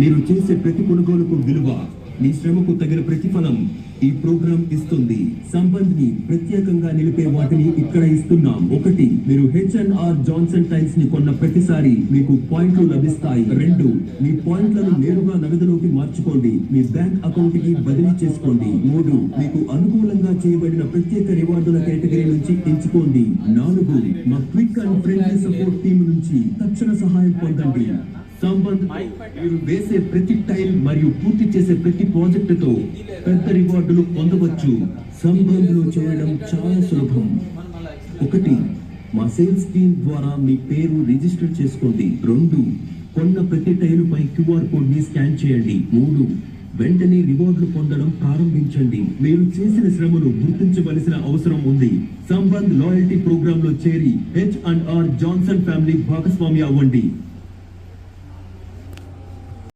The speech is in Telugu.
మీరు చేసే ప్రతి కొనుగోలుకు విలువ మీ శ్రమకు తగిన ప్రతిఫలం ఈ ప్రోగ్రాం ఇస్తుంది. సంబంధిని ప్రత్యేకంగా నిలిపే వాటిని ఇక్కడ ఇస్తున్నాం. ఒకటి మీరు హెచ్ అండ్ ఆర్ జాన్సన్ టైల్స్ని కొన్న ప్రతిసారి మీకు పాయింట్లు లభిస్తాయి. రెండు మీ పాయింట్లను నేరుగా నగదులోకి మార్చుకోండి. మీ బ్యాంక్ అకౌంట్కి బదిలీ చేసుకోండి. మూడు మీకు అనుకూలంగా చేయబడిన ప్రత్యేక రివార్డుల కేటగిరీ నుంచి ఎంచుకోండి. నాలుగు మా quick and friendly support team నుంచి తక్షణ సహాయం పొందండి. సంబంధ్ మీరు వేసే ప్రతి టైల్ మరియు పూర్తి చేసే ప్రతి ప్రాజెక్టుతో పెద్ద రివార్డులు పొందవచ్చు. సంబంధంలో చేయడం చాలా సులభం. ఒకటి మా సేల్స్ టీమ్ ద్వారా మీ పేరు రిజిస్టర్ చేసుకోండి. రెండు కొన్న ప్రతి టైలు పై క్యూఆర్ కోడ్ని స్కాన్ చేయండి. మూడు వెంటనే రివార్డులు పొందడం ప్రారంభించండి. మీరు చేసిన శ్రమను గుర్తించవలసిన అవసరం ఉంది. సంబంధ్ లాయల్టీ ప్రోగ్రామ్లో చేరి H and R Johnson family భాగస్వామి అవ్వండి.